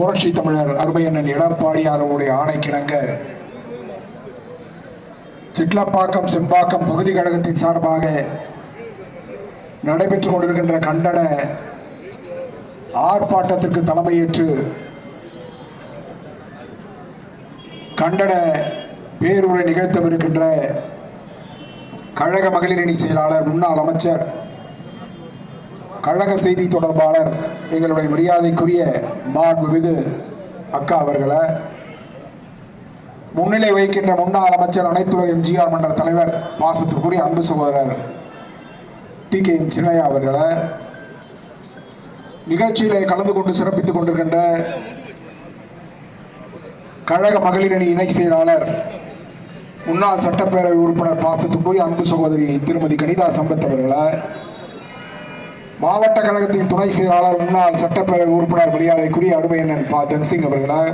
புரட்சி தமிழர் அருமையண்ணன் எடப்பாடியாருடைய ஆணைக்கிணங்க சிட்லப்பாக்கம் செம்பாக்கம் பகுதி கழகத்தின் சார்பாக நடைபெற்றுக் கொண்டிருக்கின்ற கண்டன ஆர்ப்பாட்டத்திற்கு தலைமையேற்று கண்டன பேருரை நிகழ்த்தவிருக்கின்ற கழக மகளிரணி செயலாளர் முன்னாள் அமைச்சர் கழக செய்தி தொடர்பாளர் எங்களுடைய மரியாதைக்குரிய மாண்புமிகு அக்கா அவர்களை முன்னிலை வகிக்கின்ற முன்னாள் அமைச்சர் அனைத்துலக எம்ஜிஆர் மன்ற தலைவர் பாசத்திற்குரிய அன்பு சகோதரர் டி கே எம் சின்னையா அவர்களை நிகழ்ச்சியிலே கலந்து கொண்டு சிறப்பித்துக் கொண்டிருக்கின்ற கழக மகளிரணி இணை செயலாளர் முன்னாள் சட்டப்பேரவை உறுப்பினர் பாசத்துக்குரிய அன்பு சகோதரி திருமதி கனிதா சம்பத் அவர்களை மாவட்ட கழகத்தின் துணை செயலாளர் முன்னாள் சட்டப்பேரவை உறுப்பினர் மரியாதைக்குரிய அருமையண்ணன் பா. தன்சிங் அவர்களை.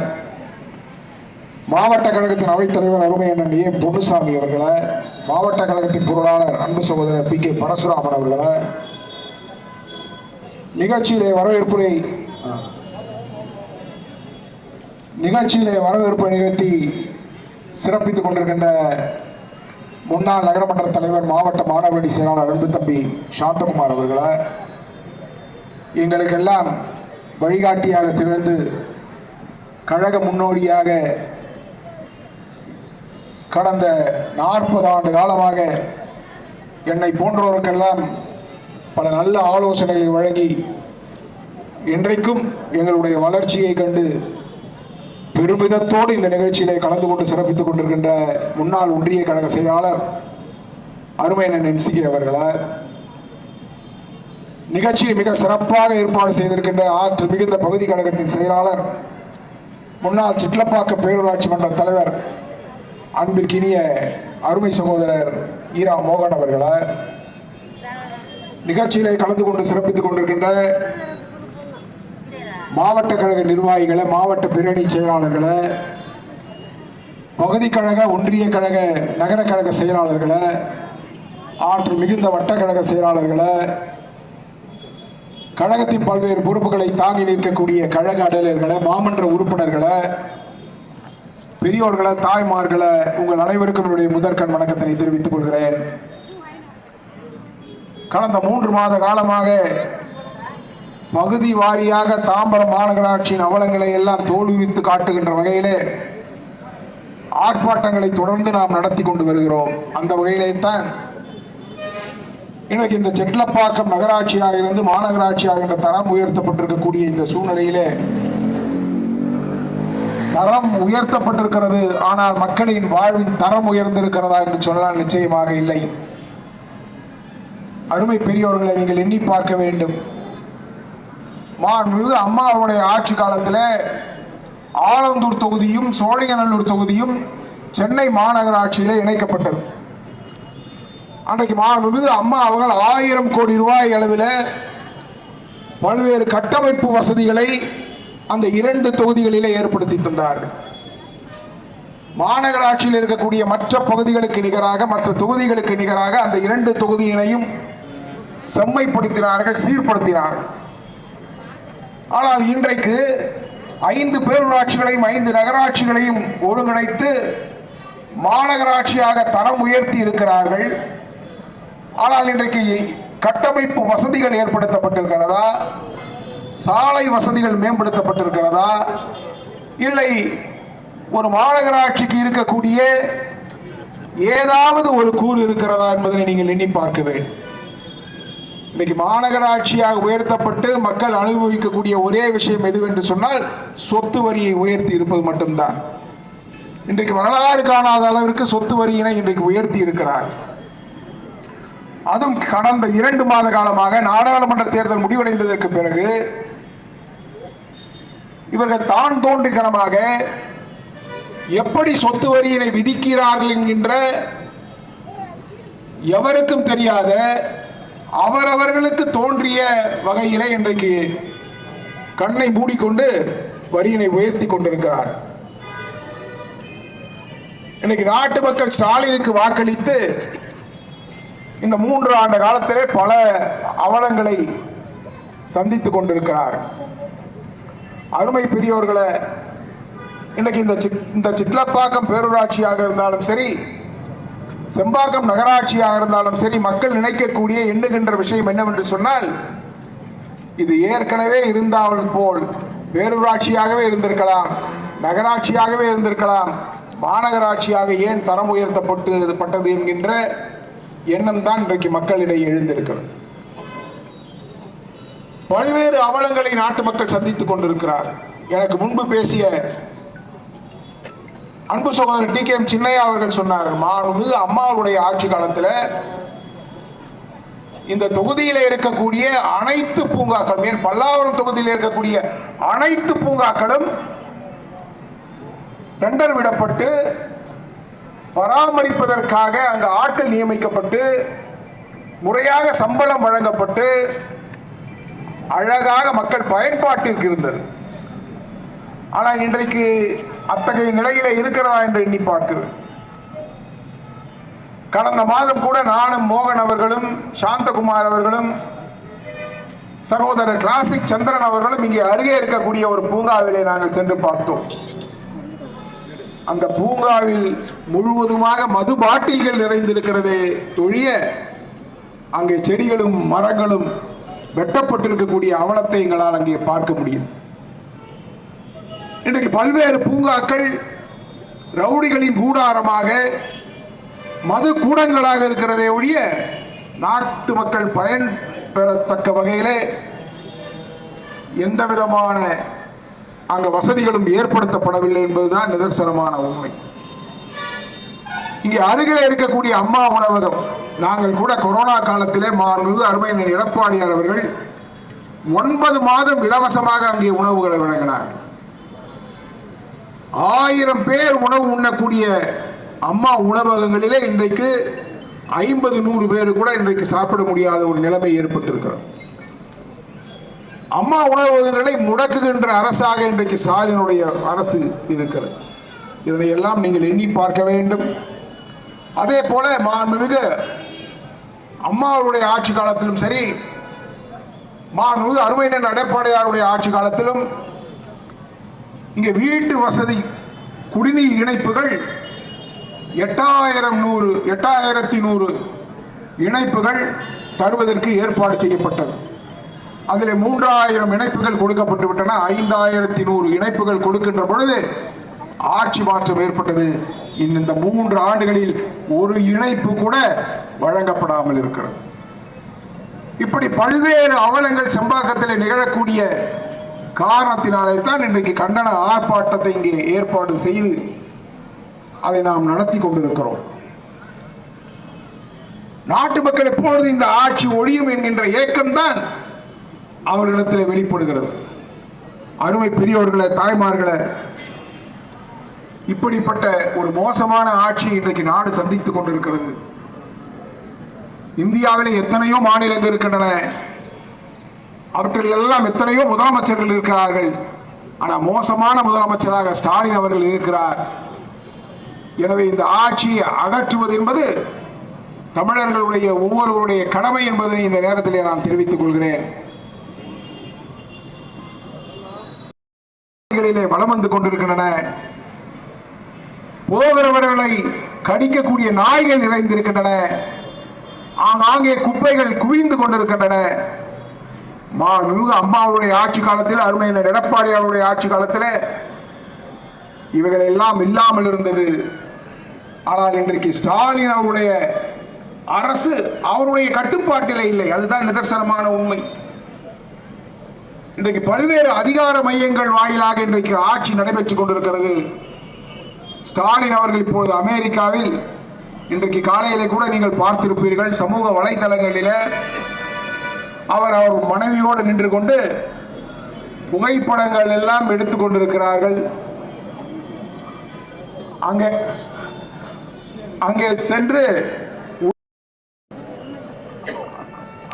மாவட்ட கழகத்தின் அவைத்தலைவர் அருமையண்ணன் ஏ. பொன்னுசாமி அவர்களை. மாவட்ட கழகத்தின் பொருளாளர் அன்பு சகோதரர் பி. கே. பரசுராமன் அவர்களை. நிகழ்ச்சியிலே வரவேற்புரை நிகழ்ச்சியிலே வரவேற்பு நிகழ்த்தி சிறப்பித்துக் கொண்டிருக்கின்ற முன்னாள் நகரமன்ற தலைவர் மாவட்ட மாணவரணி செயலாளர் அன்பு தம்பி சாந்தகுமார் அவர்களை. எங்களுக்கெல்லாம் வழிகாட்டியாக திகழ்ந்து கழக முன்னோடியாக கடந்த நாற்பது ஆண்டு காலமாக என்னை போன்றோருக்கெல்லாம் பல நல்ல ஆலோசனைகளை வழங்கி இன்றைக்கும் எங்களுடைய வளர்ச்சியை கண்டு பெருமிதத்தோடு இந்த நிகழ்ச்சியிலே கலந்து கொண்டு சிறப்பித்துக் கொண்டிருக்கின்ற முன்னாள் ஒன்றிய கழக செயலாளர் அருமையண்ணன் என்சிகே அவர்களை நிகழ்ச்சியை மிக சிறப்பாக ஏற்பாடு செய்திருக்கின்ற ஆற்றல் மிகுந்த பகுதி கழகத்தின் செயலாளர் முன்னாள் சிட்லப்பாக்க பேரூராட்சி மன்ற தலைவர் அன்பிற்கினிய அருமை சகோதரர் ஈரா மோகன் அவர்களை. நிகழ்ச்சியிலே கலந்து கொண்டு சிறப்பித்துக் கொண்டிருக்கின்ற மாவட்ட கழக நிர்வாகிகளை மாவட்ட பிரணி செயலாளர்களை பகுதி கழக ஒன்றிய கழக நகர கழக செயலாளர்களை ஆற்றல் மிகுந்த வட்டக்கழக செயலாளர்களை கழகத்தின் பல்வேறு பொறுப்புகளை தாங்கி நிற்கக்கூடிய கழக அடலர்களை மாமன்ற உறுப்பினர்களை பெரியோர்களை தாய்மார்களை உங்கள் அனைவருக்கும் என்னுடைய முதற்கண் வணக்கத்தினை தெரிவித்துக் கொள்கிறேன். கடந்த மூன்று மாத காலமாக பகுதி வாரியாக தாம்பரம் மாநகராட்சியின் அவலங்களை எல்லாம் தோல்வித்து காட்டுகின்ற வகையிலே ஆர்ப்பாட்டங்களை தொடர்ந்து நாம் நடத்தி கொண்டு வருகிறோம். அந்த வகையிலே தான் இன்றைக்கு இந்த செட்லப்பாக்கம் நகராட்சியாக இருந்து மாநகராட்சியாக என்ற தரம் உயர்த்தப்பட்டிருக்கக்கூடிய இந்த சூழ்நிலையிலே தரம் உயர்த்தப்பட்டிருக்கிறது. ஆனால் மக்களின் வாழ்வின் தரம் உயர்ந்திருக்கிறதா என்று சொன்னால் நிச்சயமாக இல்லை. அருமை பெரியோர்களை நீங்கள் எண்ணி பார்க்க வேண்டும். மாண்புமிகு அம்மாவுடைய ஆட்சி காலத்தில் ஆலந்தூர் தொகுதியும் சோழிங்கநல்லூர் தொகுதியும் சென்னை மாநகராட்சியில் இணைக்கப்பட்டது. அன்றைக்கு மாண்புமிகு அம்மா அவர்கள் ஆயிரம் கோடி ரூபாய் அளவில் பல்வேறு கட்டமைப்பு வசதிகளை அந்த இரண்டு தொகுதிகளிலே ஏற்படுத்தி தந்தார்கள். மாநகராட்சியில் இருக்கக்கூடிய மற்ற பகுதிகளுக்கு நிகராக மற்ற தொகுதிகளுக்கு நிகராக அந்த இரண்டு தொகுதியினையும் செம்மைப்படுத்தினார்கள் சீர்படுத்தினார்கள். ஆனால் இன்றைக்கு ஐந்து பேரூராட்சிகளையும் ஐந்து நகராட்சிகளையும் ஒருங்கிணைத்து மாநகராட்சியாக தரம் உயர்த்தி இருக்கிறார்கள். ஆனால் இன்றைக்கு கட்டமைப்பு வசதிகள் ஏற்படுத்தப்பட்டிருக்கிறதா? சாலை வசதிகள் மேம்படுத்தப்பட்டிருக்கிறதா? இல்லை ஒரு மாநகராட்சிக்கு இருக்கக்கூடிய ஏதாவது ஒரு கூறு இருக்கிறதா என்பதை நீங்கள் எண்ணி பார்க்க வேண்டும். இன்னைக்கு மாநகராட்சியாக உயர்த்தப்பட்டு மக்கள் அனுபவிக்கக்கூடிய ஒரே விஷயம் எதுவென்று சொன்னால் சொத்து வரியை உயர்த்தி இருப்பது மட்டும்தான். இன்றைக்கு வரலாறு காணாத அளவிற்கு சொத்து வரியினை இன்றைக்கு உயர்த்தி இருக்கிறார். அதுவும் கடந்த இரண்டு மாத காலமாக நாடாளுமன்ற தேர்தல் முடிவடைந்ததற்கு பிறகு இவர்கள் தான் தோன்றித்தனமாக எப்படி சொத்து வரியினை விதிக்கிறார்கள் என்கின்ற எவருக்கும் தெரியாத அவரவர்களுக்கு தோன்றிய வகையிலே இன்றைக்கு கண்ணை மூடிக்கொண்டு வரியினை உயர்த்தி கொண்டிருக்கிறார். இன்னைக்கு நாட்டு மக்கள் ஸ்டாலினுக்கு வாக்களித்து இந்த மூன்று ஆண்டு காலத்திலே பல அவலங்களை சந்தித்து கொண்டிருக்கிறார். அருமை பெரியோர்களை இன்னைக்கு இந்த சிட் இந்த சிட்லப்பாக்கம் பேரூராட்சியாக இருந்தாலும் சரி செம்பாக்கம் நகராட்சியாக இருந்தாலும் சரி மக்கள் நினைக்கக்கூடிய எண்ணுகின்ற விஷயம் என்னவென்று சொன்னால் இது ஏற்கனவே இருந்தால் போல் பேரூராட்சியாகவே இருந்திருக்கலாம் நகராட்சியாகவே இருந்திருக்கலாம் மாநகராட்சியாக ஏன் தரம் உயர்த்தப்பட்டு பட்டது என்கின்ற எண்ணம் தான் இன்றைக்கு மக்களிடையே எழுந்திருக்கிறது. பல்வேறு அவலங்களை நாட்டு மக்கள் சந்தித்துக் கொண்டிருக்கிறார். எனக்கு முன்பு பேசிய அன்பு சகோதரர் டி கே எம் சின்னையா அவர்கள் சொன்னார் மாண்புமிகு அம்மாவுடைய ஆட்சி காலத்தில் இந்த தொகுதியில் இருக்கக்கூடிய அனைத்து பூங்காக்கள் மேல் பல்லாவரம் தொகுதியில் இருக்கக்கூடிய அனைத்து பூங்காக்களும் டெண்டர் விடப்பட்டு பராமரிப்பதற்காக அங்கு ஆட்கள் நியமிக்கப்பட்டு முறையாக சம்பளம் வழங்கப்பட்டு அழகாக மக்கள் பயன்பாட்டிற்கு இருந்தது. ஆனால் இன்றைக்கு அத்தகைய நிலையில இருக்கிறதா என்று எண்ணி பார்க்கிறேன். கடந்த மாதம் கூட நானும் மோகன் அவர்களும் சாந்தகுமார் அவர்களும் சகோதரர் கிளாசிக் சந்திரன் அவர்களும் இங்கே அருகே இருக்கக்கூடிய ஒரு பூங்காவிலே நாங்கள் சென்று பார்த்தோம். அந்த பூங்காவில் முழுவதுமாக மது பாட்டில்கள் நிறைந்திருக்கிறதே ஒழிய அங்கே செடிகளும் மரங்களும் வெட்டப்பட்டிருக்கக்கூடிய அவலத்தை எங்களால் அங்கே பார்க்க முடியும். இன்றைக்கு பல்வேறு பூங்காக்கள் ரவுடிகளின் கூடாரமாக மது கூடங்களாக இருக்கிறதே ஒழிய நாட்டு மக்கள் பயன் பெறத்தக்க வகையிலே எந்த விதமான அங்க வசதிகளும் ஏற்படுத்தப்படவில்லை என்பதுதான் நிதர்சனமான உண்மை. இங்கே அருகில் இருக்கக்கூடிய அம்மா உணவகம். நாங்கள் கூட கொரோனா காலத்திலே மாண்புமிகு அருமையின் எடப்பாடியார் அவர்கள் ஒன்பது மாதம் இலவசமாக அங்கே உணவுகளை வழங்கினார். ஆயிரம் பேர் உணவு உண்ணக்கூடிய அம்மா உணவகங்களிலே இன்றைக்கு ஐம்பது நூறு பேர் கூட இன்றைக்கு சாப்பிட முடியாத ஒரு நிலைமை ஏற்பட்டிருக்கிறது. அம்மா உணவகங்களை முடக்குகின்ற அரசாக இன்றைக்கு ஸ்டாலினுடைய அரசு இருக்கிறது. இதனை எல்லாம் நீங்கள் எண்ணி பார்க்க வேண்டும். அதே போல மாண்புமிகு அம்மாவுடைய ஆட்சி காலத்திலும் சரி மாண்புமிகு அருமையினர் எடப்பாடியாருடைய ஆட்சி காலத்திலும் இங்கே வீட்டு வசதி குடிநீர் இணைப்புகள் எட்டாயிரம் நூறு எட்டாயிரத்தி நூறு இணைப்புகள் தருவதற்கு ஏற்பாடு செய்யப்பட்டது. அதில் மூன்றாயிரம் இணைப்புகள் கொடுக்கப்பட்டு விட்டன. ஐந்தாயிரத்தி நூறு இணைப்புகள் கொடுக்கின்ற பொழுது ஆட்சி மாற்றம் ஏற்பட்டது. இன்னும் இந்த மூன்று ஆண்டுகளில் ஒரு இணைப்பு கூட வழங்கப்படாமல் இருக்கிறது. இப்படி பல்வேறு அவலங்கள் செம்பாக்கத்தில் நிகழக்கூடிய காரணத்தினாலே தான் இன்றைக்கு கண்டன ஆர்ப்பாட்டத்தை இங்கே ஏற்பாடு செய்து அதை நாம் நடத்தி கொண்டிருக்கிறோம். நாட்டு மக்கள் எப்பொழுது இந்த ஆட்சி ஒழியும் என்கின்ற ஏக்கம்தான் அவர்களிடத்தில் வெளிப்படுகிறது. அருமை பெரியோர்களை தாய்மார்களை இப்படிப்பட்ட ஒரு மோசமான ஆட்சி இன்றைக்கு நாடு சந்தித்துக் கொண்டிருக்கிறது. இந்தியாவில் எத்தனையோ மாநிலங்கள் இருக்கின்றன. அவற்றில் எல்லாம் எத்தனையோ முதலமைச்சர்கள் இருக்கிறார்கள். ஆனால் மோசமான முதலமைச்சராக ஸ்டாலின் அவர்கள் இருக்கிறார். எனவே இந்த ஆட்சியை அகற்றுவது என்பது தமிழர்களுடைய ஒவ்வொருவருடைய கடமை என்பதனை இந்த நேரத்தில் நான் தெரிவித்துக் கொள்கிறேன். களிலே வளம் வந்து கொண்டிருக்கின்றன. போகிறவர்களை கடிக்கக்கூடிய நாய்கள் நிறைந்திருக்கின்றன. ஆங்காங்கே குப்பைகள் குவிந்து கொண்டிருக்கின்றன. மாண்புமிகு அம்மாவுடைய ஆட்சி காலத்தில் அருமையினர் எடப்பாடியாருடைய ஆட்சி காலத்தில் இவைகள் எல்லாம் இல்லாமல் இருந்தது. ஆனால் இன்றைக்கு ஸ்டாலின் அவருடைய அரசு அவருடைய கட்டுப்பாட்டில் இல்லை. அதுதான் நிதர்சனமான உண்மை. இன்றைக்கு பல்வேறு அதிகார மையங்கள் வாயிலாக இன்றைக்கு ஆட்சி நடைபெற்றுக் கொண்டிருக்கிறது. ஸ்டாலின் அவர்கள் இப்பொழுது அமெரிக்காவில் இன்றைக்கு காலையிலே கூட நீங்கள் பார்த்திருப்பீர்கள் சமூக வலைதளங்களில அவர் அவர் மனைவியோடு நின்று கொண்டு புகைப்படங்கள் எல்லாம் எடுத்துக்கொண்டிருக்கிறார்கள் அங்கே அங்கே சென்று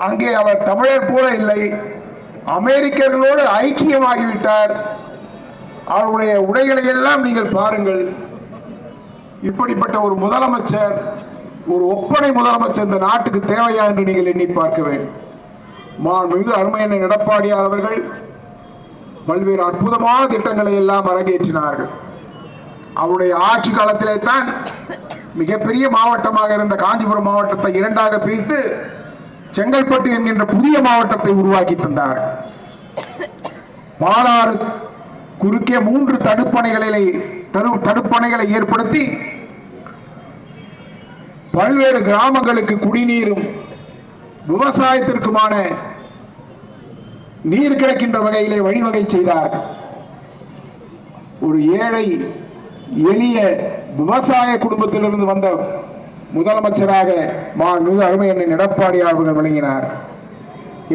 அங்கே அவர் தமிழர் போல இல்லை. அமெரிக்கர்களோடு ஐக்கியமாகிவிட்டார். அவருடைய உடைகளை எல்லாம் நீங்கள் பாருங்கள். இப்படிப்பட்ட ஒரு முதலமைச்சர் ஒரு ஒப்பனை முதலமைச்சர் இந்த நாட்டுக்கு தேவையா என்று நீங்கள் எண்ணி பார்க்க வேண்டும் மாண்புமிகு அருமையான எடப்பாடியார் அவர்கள் பல்வேறு அற்புதமான திட்டங்களை எல்லாம் அரங்கேற்றினார்கள். அவருடைய ஆட்சி காலத்திலே தான் மிகப்பெரிய மாவட்டமாக இருந்த காஞ்சிபுரம் மாவட்டத்தை இரண்டாக பிரித்து செங்கல்பட்டு என்கின்ற புதிய மாவட்டத்தை உருவாக்கி தந்தார். பாலாறு குறுக்கே மூன்று தடுப்பணைகளை தடு தடுப்பணைகளை ஏற்படுத்தி பல்வேறு கிராமங்களுக்கு குடிநீரும் விவசாயத்திற்குமான நீர் கிடைக்கின்ற வகையிலே வழிவகை செய்தார். ஒரு ஏழை எளிய விவசாய குடும்பத்திலிருந்து வந்த முதலமைச்சராக மா மிக அருமை அண்ணன் எடப்பாடி அவர்கள் விளங்கினார்.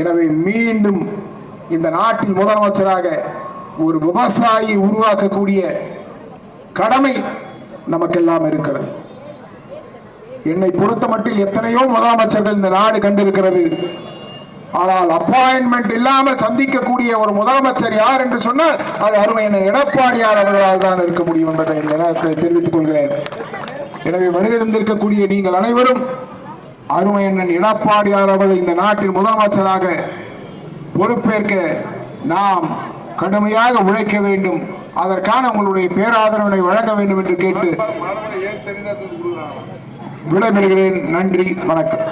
எனவே மீண்டும் இந்த நாட்டில் முதலமைச்சராக ஒரு விவசாயி உருவாக்கக்கூடிய கடமை நமக்கெல்லாம் இருக்கிறது. என்னை பொறுத்த மட்டில் எத்தனையோ முதலமைச்சர்கள் இந்த நாடு கண்டிருக்கிறது. ஆனால் அப்பாயின்மெண்ட் இல்லாமல் சந்திக்கக்கூடிய ஒரு முதலமைச்சர் யார் என்று சொன்னால் அது அருமையான எடப்பாடியார் அவர்களால் தான் இருக்க முடியும் என்பதை தெரிவித்துக் கொள்கிறேன். எனவே வருகை தந்திருக்கக்கூடிய நீங்கள் அனைவரும் அருமை அண்ணன் எடப்பாடியார் அவர்கள் இந்த நாட்டின் முதலமைச்சராக பொறுப்பேற்க நாம் கடுமையாக உழைக்க வேண்டும். அதற்கான உங்களுடைய பேராதரவினை வழங்க வேண்டும் என்று கேட்டு விடைபெறுகிறேன். நன்றி வணக்கம்.